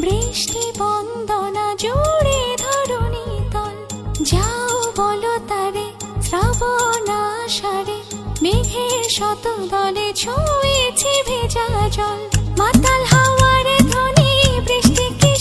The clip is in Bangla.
বৃষ্টি বন্দনা জুড়ে ধরণী তল যাও বলো তারে, শ্রাবণা সারে মেঘের শত দলে ছুঁয়েছে ভেজা জল। মাতাল হাওয়ারে ধ্বনি, বৃষ্টি কি